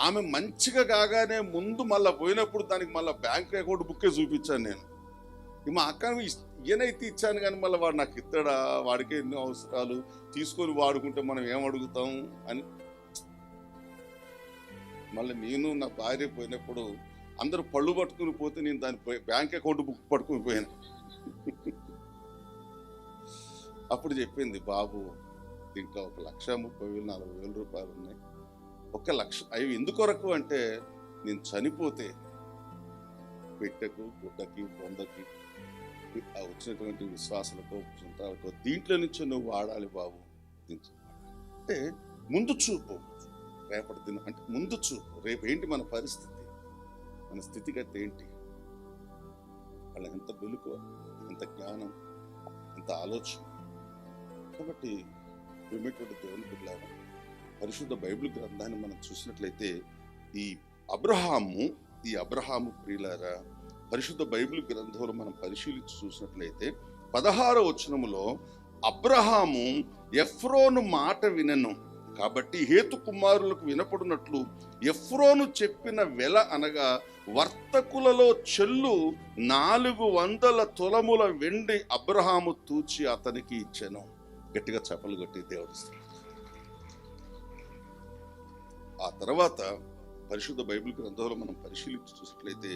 ఆమె మంచిగా కాగానే ముందు మళ్ళీ పోయినప్పుడు దానికి మళ్ళీ బ్యాంక్ అకౌంట్ బుక్కే చూపించాను నేను. ఇక మా అక్క ఈయనైతే ఇచ్చాను కానీ మళ్ళీ వాడు నాకు ఇస్తాడా వాడికే ఎన్నో అవసరాలు. తీసుకొని వాడుకుంటే మనం ఏం అడుగుతాం? అని. మళ్ళీ నేను నా భార్య పోయినప్పుడు అందరూ పళ్ళు పట్టుకుని పోతే నేను దాని పోయి- బ్యాంక్ అకౌంట్ బుక్ పట్టుకుని పోయాను. అప్పుడు చెప్పింది బాబు దీంట్లో ఒక లక్ష ముప్పై వేలు నలభై వేల రూపాయలు ఉన్నాయి. ఒక లక్ష అవి ఎందుకొరకు అంటే నేను చనిపోతే పెట్టకు గుడ్డకి బొందకి ఆ వచ్చినటువంటి విశ్వాసాలతో చింతాలతో దీంట్లో నుంచి నువ్వు వాడాలి బాబు అంటే ముందు చూపు రేపటి దినం అంటే ముందు చూపు రేపు ఏంటి మన పరిస్థితి? మన స్థితిగతి ఏంటి? వాళ్ళ ఎంత వెలుకు ఎంత జ్ఞానం ఎంత ఆలోచన? కాబట్టి దేవుని బిడ్డలారా పరిశుద్ధ బైబిల్ గ్రంథాన్ని మనం చూసినట్లయితే ఈ అబ్రహాము ఈ అబ్రహాము ప్రియులారా పరిశుద్ధ బైబిల్ గ్రంథంలో మనం పరిశీలించి చూసినట్లయితే పదహార వచనములో అబ్రహాము ఎఫ్రోను మాట వినను కాబట్టి హేతు కుమారులకు వినపడినట్లు ఎఫ్రోను చెప్పిన వెల అనగా వర్తకులలో చెల్లు నాలుగు వందల తులముల వెండి అబ్రహాము తూచి అతనికి ఇచ్చాను. గట్టిగా చెప్పలు కొట్టి దేవుడు ఆ తర్వాత పరిశుద్ధ బైబిల్ గ్రంథంలో మనం పరిశీలించి చూసినట్లయితే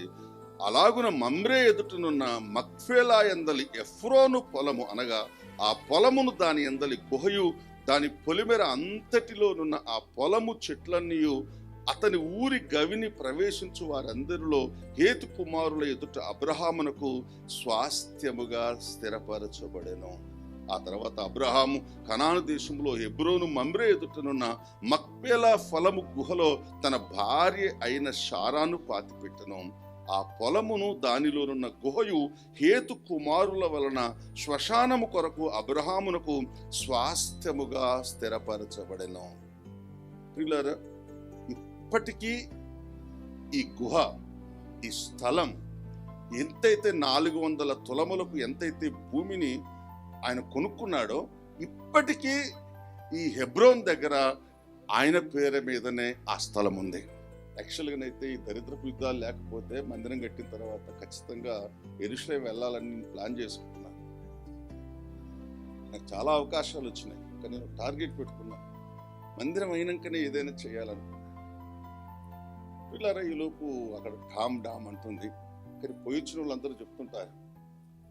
అలాగున మమ్రే ఎదుటనున్న మక్ఫేలా ఎందలి ఎఫ్రోను పొలము అనగా ఆ పొలమును దాని ఎందలి గుహయు దాని పొలిమెర అంతటిలోనున్న ఆ పొలము చెట్లన్నీయు అతని ఊరి గవిని ప్రవేశించు వారందరిలో హేతు కుమారుల ఎదుట అబ్రహామునకు స్వాస్థ్యముగా స్థిరపరచబడెను. ఆ తర్వాత అబ్రహాము కనాను దేశంలో హెబ్రోను మమ్రే ఎదుటనున్న మక్పేలా ఫలము గుహలో తన భార్య అయిన షారాను పాతిపెట్టను. ఆ పొలమును దానిలోనున్న గుహయు హేతు కుమారుల వలన శ్మశానము కొరకు అబ్రహామునకు స్వాస్థ్యముగా స్థిరపరచబడెను. ప్రియులారా ఇప్పటికీ ఈ గుహ ఈ స్థలం ఎంతైతే నాలుగు వందల తులములకు ఎంతైతే భూమిని ఆయన కొనుక్కున్నాడో ఇప్పటికీ ఈ హెబ్రోన్ దగ్గర ఆయన పేరు మీదనే ఆ స్థలం ఉంది. యాక్చువల్గానైతే ఈ దరిద్రపు యుద్ధాలు లేకపోతే మందిరం కట్టిన తర్వాత ఖచ్చితంగా ఎరుషలేం వెళ్ళాలని నేను ప్లాన్ చేసుకుంటున్నాను. నాకు చాలా అవకాశాలు వచ్చినాయి. కానీ నేను టార్గెట్ పెట్టుకున్నాను. మందిరం అయినాకనే ఏదైనా చేయాలనుకున్నాను పిల్లరా ఈలోపు అక్కడ డామ్ డామ్ అంటుంది. కానీ పోయించిన వాళ్ళందరూ చెప్తుంటారు.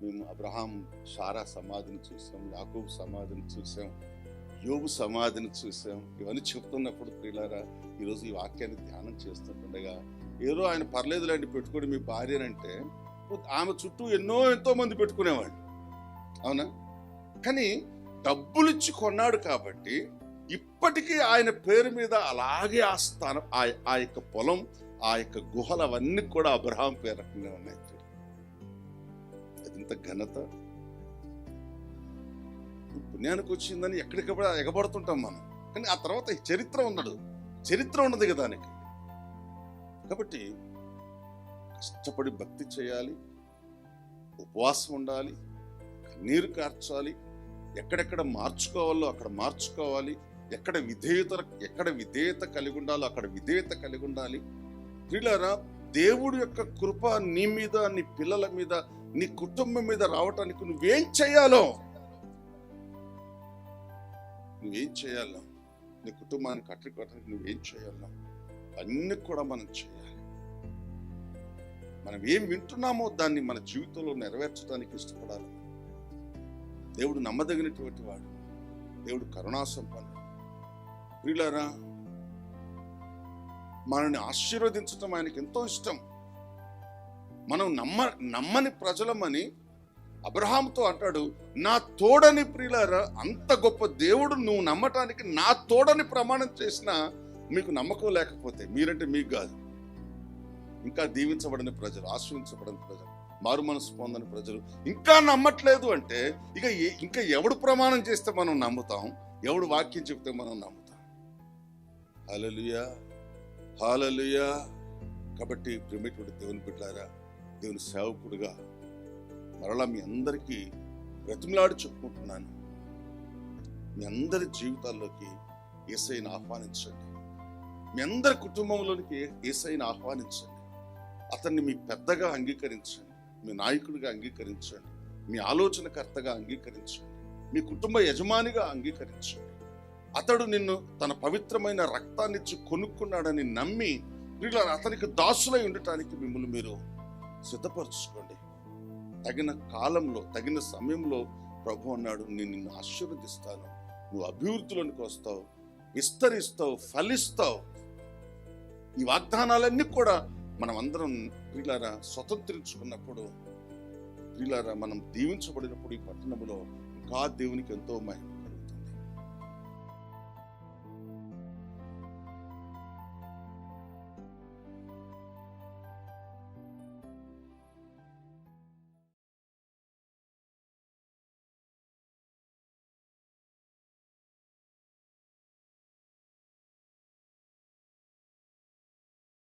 మేము అబ్రహాం షారా సమాధిని చూసాం యాకూబ్ సమాధిని చూసాం యోగు సమాధిని చూసాం. ఇవన్నీ చెప్తున్నప్పుడు ప్రియులారా ఈరోజు ఈ వాక్యాన్ని ధ్యానం చేస్తుంటుండగా ఏదో ఆయన పర్లేదు లాంటి పెట్టుకోండి మీ భార్యనంటే ఆమె చుట్టూ ఎన్నో ఎంతో మంది పెట్టుకునేవాడు అవునా? కానీ డబ్బులు ఇచ్చి కొన్నాడు కాబట్టి ఇప్పటికీ ఆయన పేరు మీద అలాగే ఆ స్థానం ఆ యొక్క పొలం ఆ యొక్క గుహలు అవన్నీ కూడా అబ్రహాం పేరకంగా ఉన్నాయి. ఎంత ఘనత? పుణ్యానికి వచ్చిందని ఎక్కడికప్పుడు ఎగబడుతుంటాం మనం. కానీ ఆ తర్వాత చరిత్ర ఉన్నాడు చరిత్ర ఉండదు కదా దానికి. కాబట్టి కష్టపడి భక్తి చేయాలి. ఉపవాసం ఉండాలి. కన్నీరు కార్చాలి. ఎక్కడెక్కడ మార్చుకోవాలో అక్కడ మార్చుకోవాలి. ఎక్కడ విధేయత ఎక్కడ విధేయత కలిగి ఉండాలో అక్కడ విధేయత కలిగి ఉండాలి. ప్రియులారా దేవుడి యొక్క కృప నీ మీద నీ పిల్లల మీద నీ కుటుంబం మీద రావటానికి నువ్వేం చేయాలో? నువ్వేం చేయాలో? నీ కుటుంబాన్ని కట్టుకోవటానికి నువ్వేం చేయాలో? అన్ని కూడా మనం చేయాలి. మనం ఏం వింటున్నామో దాన్ని మన జీవితంలో నెరవేర్చడానికి ఇష్టపడాలి. దేవుడు నమ్మదగినటువంటి వాడు. దేవుడు కరుణా సంపన్నుడు ప్రియులారా మనల్ని ఆశీర్వదించడం ఆయనకి ఎంతో ఇష్టం. మనం నమ్మ నమ్మని ప్రజలమని అబ్రహాంతో అంటాడు నా తోడని ప్రియులారా అంత గొప్ప దేవుడు నువ్వు నమ్మటానికి నా తోడని ప్రమాణం చేసినా మీకు నమ్మకం లేకపోతే మీరంటే మీకు కాదు. ఇంకా దీవించబడని ప్రజలు ఆశ్రయించబడని ప్రజలు మారు మనసు పొందని ప్రజలు ఇంకా నమ్మట్లేదు అంటే ఇక ఇంకా ఎవడు ప్రమాణం చేస్తే మనం నమ్ముతాం? ఎవడు వాక్యం చెప్తే మనం నమ్ముతాం? హాలలుయా హాలలుయా కాబట్టి ప్రేమటువంటి దేవుని బిడ్డారా దేవుని సేవకుడిగా మరలా మీ అందరికీ బ్రతిమలాడి చెప్పుకుంటున్నాను. మీ అందరి జీవితాల్లోకి ఏసైని ఆహ్వానించండి. మీ అందరి కుటుంబంలోనికి ఏసైని ఆహ్వానించండి. అతన్ని మీ పెద్దగా అంగీకరించండి. మీ నాయకుడిగా అంగీకరించండి. మీ ఆలోచనకర్తగా అంగీకరించండి. మీ కుటుంబ యజమానిగా అంగీకరించండి. అతడు నిన్ను తన పవిత్రమైన రక్తాన్నిచ్చి కొనుక్కున్నాడని నమ్మి వీళ్ళ అతనికి దాసులై ఉండటానికి మిమ్మల్ని మీరు సిద్ధపరచుకోండి. తగిన కాలంలో తగిన సమయంలో ప్రభు అన్నాడు నేను నిన్ను ఆశీర్వదిస్తాను. నువ్వు అభివృద్ధిలోనికి వస్తావు విస్తరిస్తావు ఫలిస్తావు. ఈ వాగ్దానాలన్నీ కూడా మనం అందరం ప్రియులారా స్వతంత్రించుకున్నప్పుడు ప్రియులారా మనం దీవించబడినప్పుడు ఈ పట్టణంలో ఇంకా దేవునికి ఎంతో మహిమ.